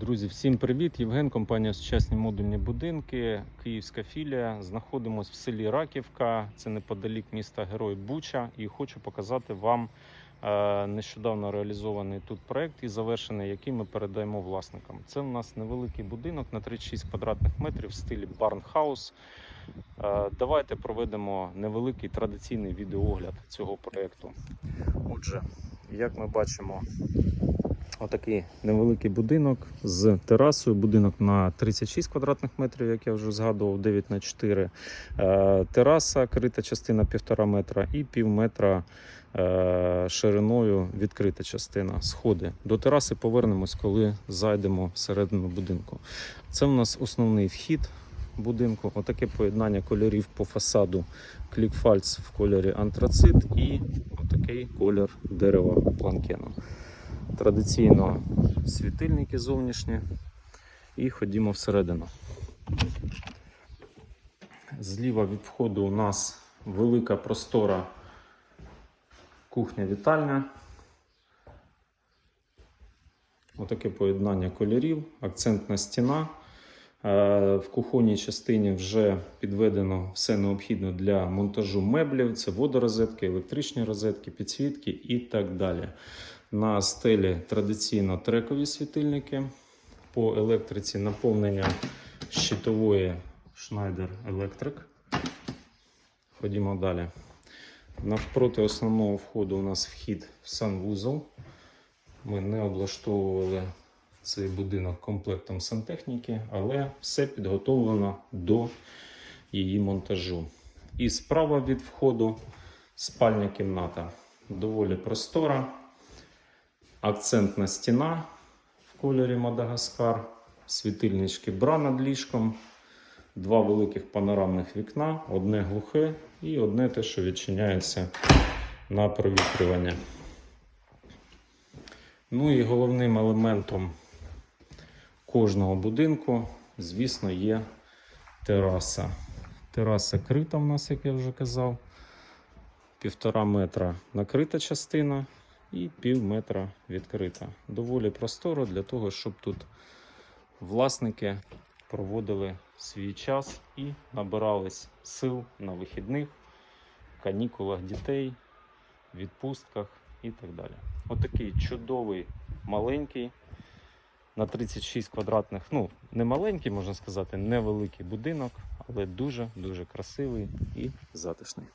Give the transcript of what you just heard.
Друзі, всім привіт! Євген, компанія Сучасні модульні будинки, Київська філія. Знаходимось в селі Раківка, це неподалік міста Герой Буча. І хочу показати вам е, нещодавно реалізований тут проект і завершений, який ми передаємо власникам. Це у нас невеликий будинок на 36 квадратних метрів в стилі Барнхаус. Е, Давайте проведемо невеликий традиційний відеоогляд цього проекту. Отже, як ми бачимо, Отакий невеликий будинок з терасою. Будинок на 36 квадратних метрів, як я вже згадував, 9 на 4. Е, тераса, крита частина 1,5 метра і пів метра е, шириною відкрита частина. Сходи. До тераси повернемось, коли зайдемо всередину будинку. Це в нас основний вхід будинку. Отаке поєднання кольорів по фасаду. Клікфальц в кольорі антрацит і отакий колір дерева планкену. Традиційно світильники зовнішні. І ходімо всередину. Зліва від входу у нас велика простора кухня-вітальня. Отаке поєднання кольорів, акцентна стіна. Е, В кухонній частині вже підведено все необхідне для монтажу меблів. Це водорозетки, електричні розетки, підсвітки і так далі. На стелі традиційно трекові світильники. По електриці наповнення щитової Schneider Electric. Ходімо далі. Навпроти основного входу у нас вхід в санвузол. Ми не облаштовували цей будинок комплектом сантехніки, але все підготовлено до її монтажу. І справа від входу спальня кімната. Доволі простора. Акцентна стіна в кольорі Мадагаскар, світильнички бра над ліжком, два великих панорамних вікна, одне глухе і одне те, що відчиняється на провітрювання. Ну і головним елементом кожного будинку, звісно, є тераса. Тераса крита в нас, як я вже казав. Півтора метра накрита частина і пів метра відкрита. Доволі просторо для того, щоб тут власники проводили свій час і набирались сил на вихідних, канікулах дітей, відпустках і так далі. Отакий чудовий маленький на 36 квадратних, ну не маленький, можна сказати, невеликий будинок, але дуже-дуже красивий і затишний.